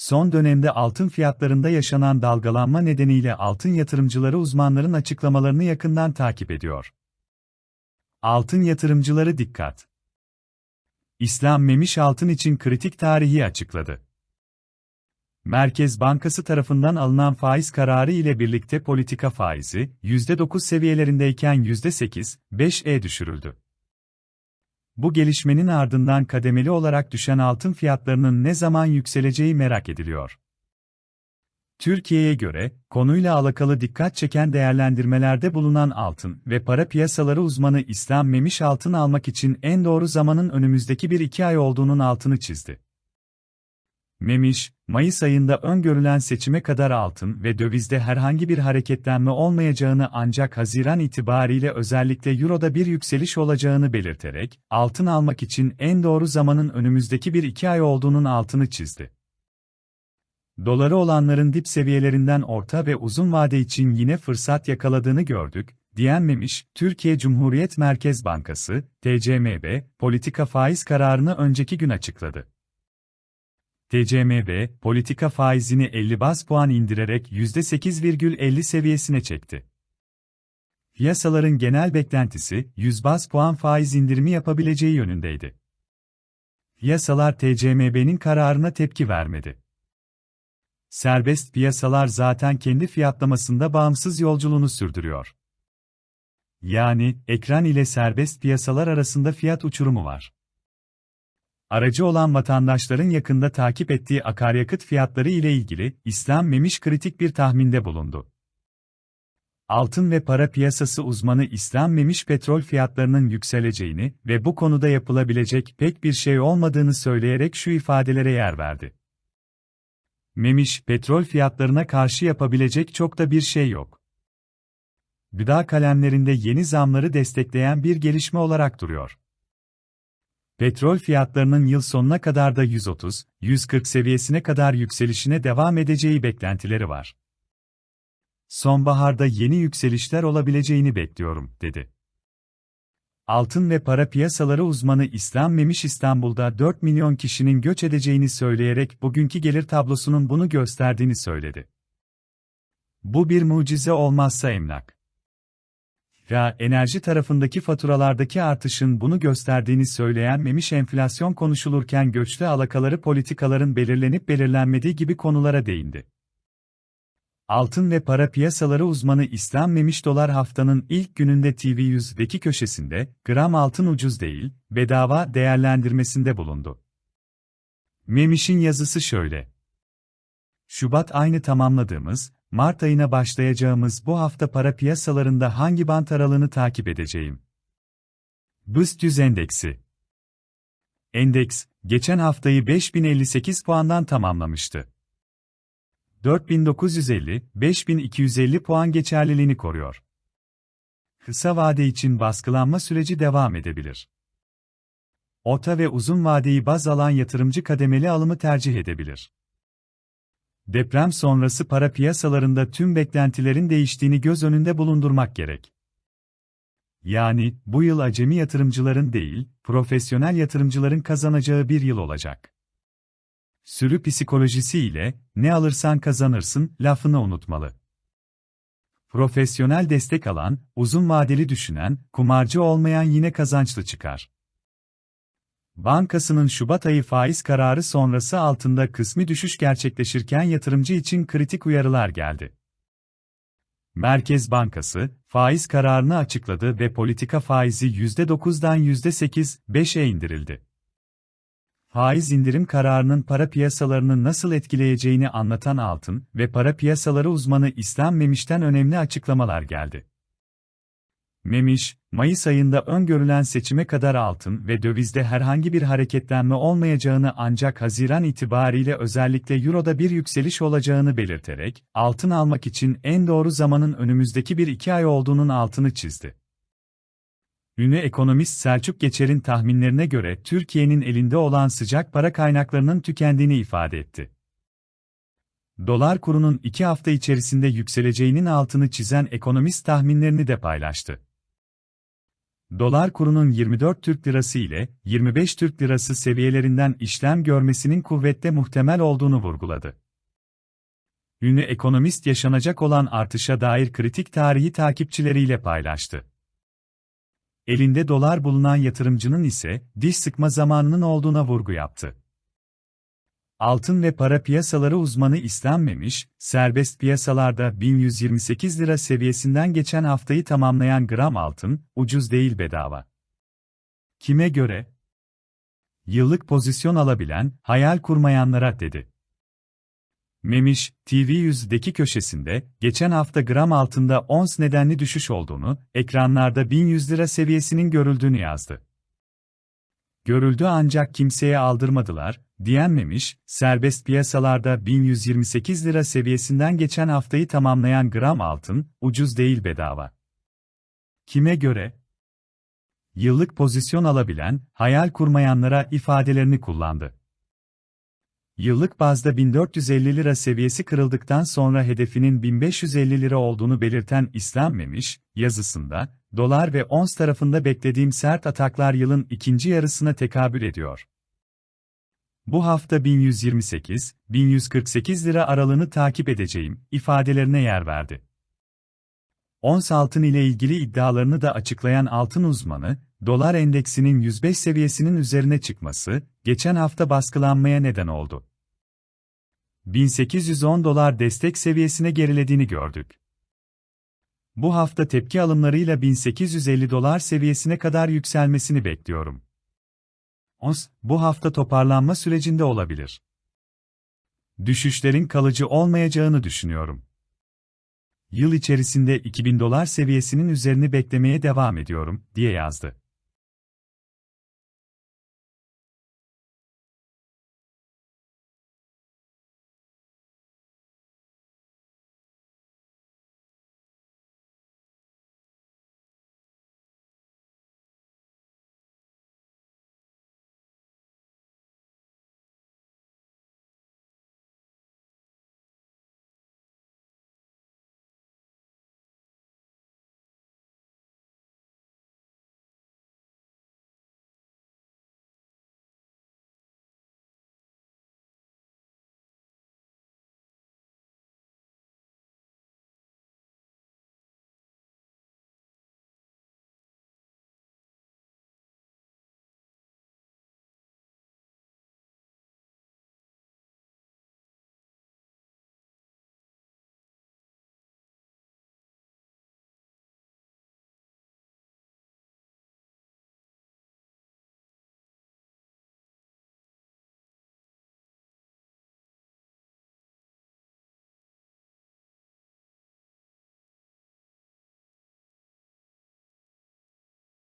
Son dönemde altın fiyatlarında yaşanan dalgalanma nedeniyle altın yatırımcıları uzmanların açıklamalarını yakından takip ediyor. Altın yatırımcıları dikkat! İslam Memiş altın için kritik tarihi açıkladı. Merkez Bankası tarafından alınan faiz kararı ile birlikte politika faizi, %9 seviyelerindeyken %8, 5'e düşürüldü. Bu gelişmenin ardından kademeli olarak düşen altın fiyatlarının ne zaman yükseleceği merak ediliyor. Türkiye'ye göre, konuyla alakalı dikkat çeken değerlendirmelerde bulunan altın ve para piyasaları uzmanı İslam Memiş altın almak için en doğru zamanın önümüzdeki bir iki ay olduğunun altını çizdi. Memiş, Mayıs ayında öngörülen seçime kadar altın ve dövizde herhangi bir hareketlenme olmayacağını ancak Haziran itibariyle özellikle Euro'da bir yükseliş olacağını belirterek, altın almak için en doğru zamanın önümüzdeki bir iki ay olduğunun altını çizdi. Doları olanların dip seviyelerinden orta ve uzun vade için yine fırsat yakaladığını gördük, diyenmemiş, Türkiye Cumhuriyet Merkez Bankası, TCMB, politika faiz kararını önceki gün açıkladı. TCMB, politika faizini 50 bas puan indirerek %8,50 seviyesine çekti. Piyasaların genel beklentisi, 100 bas puan faiz indirimi yapabileceği yönündeydi. Piyasalar TCMB'nin kararına tepki vermedi. Serbest piyasalar zaten kendi fiyatlamasında bağımsız yolculuğunu sürdürüyor. Yani, ekran ile serbest piyasalar arasında fiyat uçurumu var. Aracı olan vatandaşların yakında takip ettiği akaryakıt fiyatları ile ilgili İslam Memiş kritik bir tahminde bulundu. Altın ve para piyasası uzmanı İslam Memiş petrol fiyatlarının yükseleceğini ve bu konuda yapılabilecek pek bir şey olmadığını söyleyerek şu ifadelere yer verdi. Memiş, petrol fiyatlarına karşı yapabilecek çok da bir şey yok. Gıda kalemlerinde yeni zamları destekleyen bir gelişme olarak duruyor. Petrol fiyatlarının yıl sonuna kadar da 130-140 seviyesine kadar yükselişine devam edeceği beklentileri var. Sonbaharda yeni yükselişler olabileceğini bekliyorum, dedi. Altın ve para piyasaları uzmanı İslam Memiş İstanbul'da 4 milyon kişinin göç edeceğini söyleyerek bugünkü gelir tablosunun bunu gösterdiğini söyledi. Bu bir mucize olmazsa emlak. Ya enerji tarafındaki faturalardaki artışın bunu gösterdiğini söyleyen Memiş enflasyon konuşulurken göçlü alakaları politikaların belirlenip belirlenmediği gibi konulara değindi. Altın ve para piyasaları uzmanı İslam Memiş dolar haftanın ilk gününde TV100'deki köşesinde, gram altın ucuz değil, bedava değerlendirmesinde bulundu. Memiş'in yazısı şöyle. Şubat aynı tamamladığımız, Mart ayına başlayacağımız bu hafta para piyasalarında hangi bant aralığını takip edeceğim? BIST 100 endeksi. Endeks, geçen haftayı 5058 puandan tamamlamıştı. 4950-5250 puan geçerliliğini koruyor. Kısa vade için baskılanma süreci devam edebilir. Orta ve uzun vadeyi baz alan yatırımcı kademeli alımı tercih edebilir. Deprem sonrası para piyasalarında tüm beklentilerin değiştiğini göz önünde bulundurmak gerek. Yani, bu yıl acemi yatırımcıların değil, profesyonel yatırımcıların kazanacağı bir yıl olacak. Sürü psikolojisi ile, ne alırsan kazanırsın, lafını unutmalı. Profesyonel destek alan, uzun vadeli düşünen, kumarcı olmayan yine kazançlı çıkar. Bankasının Şubat ayı faiz kararı sonrası altında kısmi düşüş gerçekleşirken yatırımcı için kritik uyarılar geldi. Merkez Bankası, faiz kararını açıkladı ve politika faizi %9'dan %8-5'e indirildi. Faiz indirim kararının para piyasalarını nasıl etkileyeceğini anlatan altın ve para piyasaları uzmanı İslam Memiş'ten önemli açıklamalar geldi. Memiş, Mayıs ayında öngörülen seçime kadar altın ve dövizde herhangi bir hareketlenme olmayacağını ancak Haziran itibariyle özellikle Euro'da bir yükseliş olacağını belirterek, altın almak için en doğru zamanın önümüzdeki bir iki ay olduğunun altını çizdi. Ünlü ekonomist Selçuk Geçer'in tahminlerine göre Türkiye'nin elinde olan sıcak para kaynaklarının tükendiğini ifade etti. Dolar kurunun iki hafta içerisinde yükseleceğinin altını çizen ekonomist tahminlerini de paylaştı. Dolar kurunun 24 Türk Lirası ile 25 Türk Lirası seviyelerinden işlem görmesinin kuvvetle muhtemel olduğunu vurguladı. Ünlü ekonomist yaşanacak olan artışa dair kritik tarihi takipçileriyle paylaştı. Elinde dolar bulunan yatırımcının ise diş sıkma zamanının olduğuna vurgu yaptı. Altın ve para piyasaları uzmanı istenmemiş, serbest piyasalarda 1128 lira seviyesinden geçen haftayı tamamlayan gram altın, ucuz değil bedava. Kime göre? Yıllık pozisyon alabilen, hayal kurmayanlara dedi. Memiş, TV100'deki köşesinde, geçen hafta gram altında ons nedenli düşüş olduğunu, ekranlarda 1100 lira seviyesinin görüldüğünü yazdı. Görüldü ancak kimseye aldırmadılar, diyenmemiş, serbest piyasalarda 1128 lira seviyesinden geçen haftayı tamamlayan gram altın, ucuz değil bedava. Kime göre? Yıllık pozisyon alabilen, hayal kurmayanlara ifadelerini kullandı. Yıllık bazda 1450 lira seviyesi kırıldıktan sonra hedefinin 1550 lira olduğunu belirten İslam Memiş, yazısında, dolar ve ons tarafında beklediğim sert ataklar yılın ikinci yarısına tekabül ediyor. Bu hafta 1128-1148 lira aralığını takip edeceğim, ifadelerine yer verdi. Ons altın ile ilgili iddialarını da açıklayan altın uzmanı, dolar endeksinin 105 seviyesinin üzerine çıkması, geçen hafta baskılanmaya neden oldu. 1810 dolar destek seviyesine gerilediğini gördük. Bu hafta tepki alımlarıyla 1850 dolar seviyesine kadar yükselmesini bekliyorum. ONS, bu hafta toparlanma sürecinde olabilir. Düşüşlerin kalıcı olmayacağını düşünüyorum. Yıl içerisinde 2000 dolar seviyesinin üzerini beklemeye devam ediyorum, diye yazdı.